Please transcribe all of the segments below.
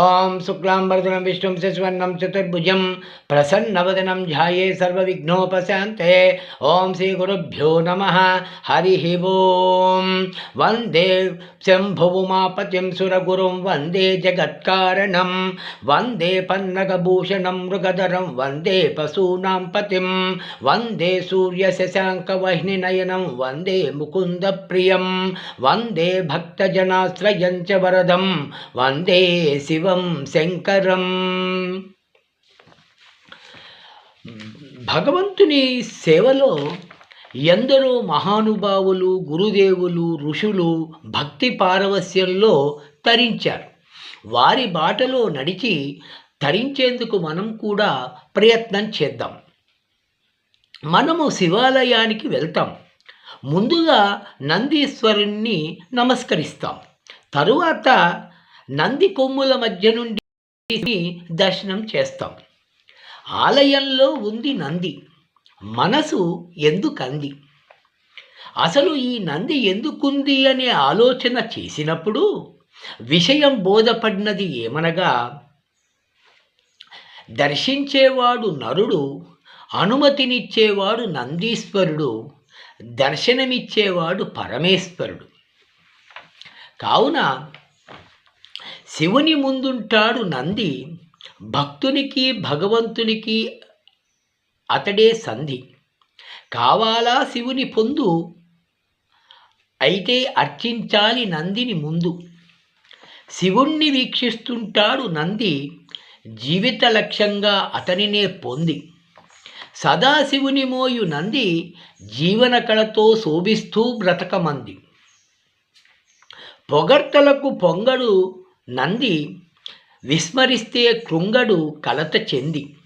ओम शुक्लां वरदनं विष्णुं शशिवर्णं चतुर्भुजं प्रसन्नवदनं ध्याये सर्वविघ्नोपशान्ते। ॐ नम नमः। हरिः ॐ वंदे जगत्कार वंदे वंदे जगत्कारणं। वंदे पन्नगभूषणं मृगधरं वंदे पशूनां पतिं वंदे सूर्यशशाङ्कवह्निनयनं वंदे मुकुंद प्रिय वंदे भक्तजनाश्रय वरदम वंदे शिव శివం శంకరం. భగవంతుని సేవలో ఎందరో మహానుభావులు గురుదేవులు ఋషులు భక్తి పారవస్యంలో తరించారు. వారి బాటలో నడిచి తరించేందుకు మనం కూడా ప్రయత్నం చేద్దాం. మనము శివాలయానికి వెళ్తాం. ముందుగా నందీశ్వరుణ్ణి నమస్కరిస్తాం. తరువాత నంది కొమ్ముల మధ్య నుండి దర్శనం చేస్తాం. ఆలయంలో ఉంది నంది. మనసు ఎందుకంది? అసలు ఈ నంది ఎందుకుంది అనే ఆలోచన చేసినప్పుడు విషయం బోధపడినది ఏమనగా దర్శించేవాడు నరుడు అనుమతినిచ్చేవాడు నందీశ్వరుడు దర్శనమిచ్చేవాడు పరమేశ్వరుడు. కావున శివుని ముందుంటాడు నంది. భక్తునికి భగవంతునికి అతడే సంధి. కావాలా శివుని పొందు? అయితే అర్చించాలి నందిని ముందు. శివుణ్ణి వీక్షిస్తుంటాడు నంది. జీవిత లక్ష్యంగా అతనినే పొంది. సదాశివుని మోయు నంది. జీవన కళతో శోభిస్తూ బ్రతకమంది. పొగడ్తలకు పొంగడు నంది విస్మరిస్తే కృంగడు కలత చెంది.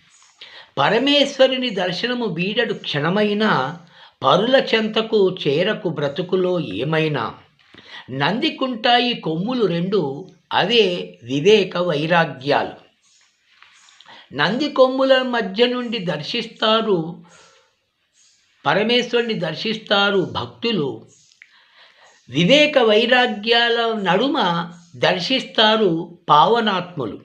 పరమేశ్వరుని దర్శనము వీడడు క్షణమైన పరుల చెంతకు చేరకు బ్రతుకులో ఏమైనా. నందికుంటాయి కొమ్ములు రెండు అవే వివేక వైరాగ్యాలు. నంది కొమ్ముల మధ్య నుండి దర్శిస్తారు పరమేశ్వరుని దర్శిస్తారు భక్తులు. వివేక వైరాగ్యాల నడుమ దర్శిస్తారు పావనాత్ములు.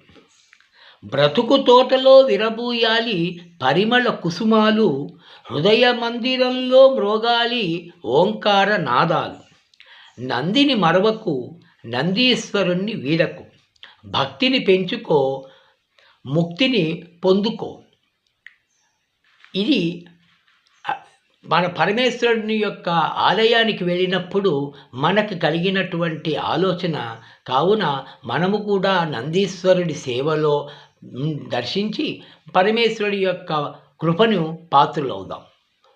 బ్రతుకు తోటలో విరబూయాలి పరిమళ కుసుమాలు హృదయ మందిరంలో మ్రోగాలి ఓంకార నాదాలు. నందిని మరవకు నందీశ్వరుణ్ణి వీడకు. భక్తిని పెంచుకో ముక్తిని పొందుకో. ఇది మన పరమేశ్వరుని యొక్క ఆలయానికి వెళ్ళినప్పుడు మనకు కలిగినటువంటి ఆలోచన కావున మనము కూడా నందీశ్వరుడి సేవలో దర్శించి పరమేశ్వరుడి యొక్క కృపను పాత్రులవుదాం.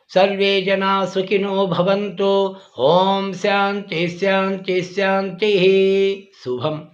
సర్వే జనా సుఖినో భవంతు. ఓం శాంతి శాంతి శాంతి. శుభం.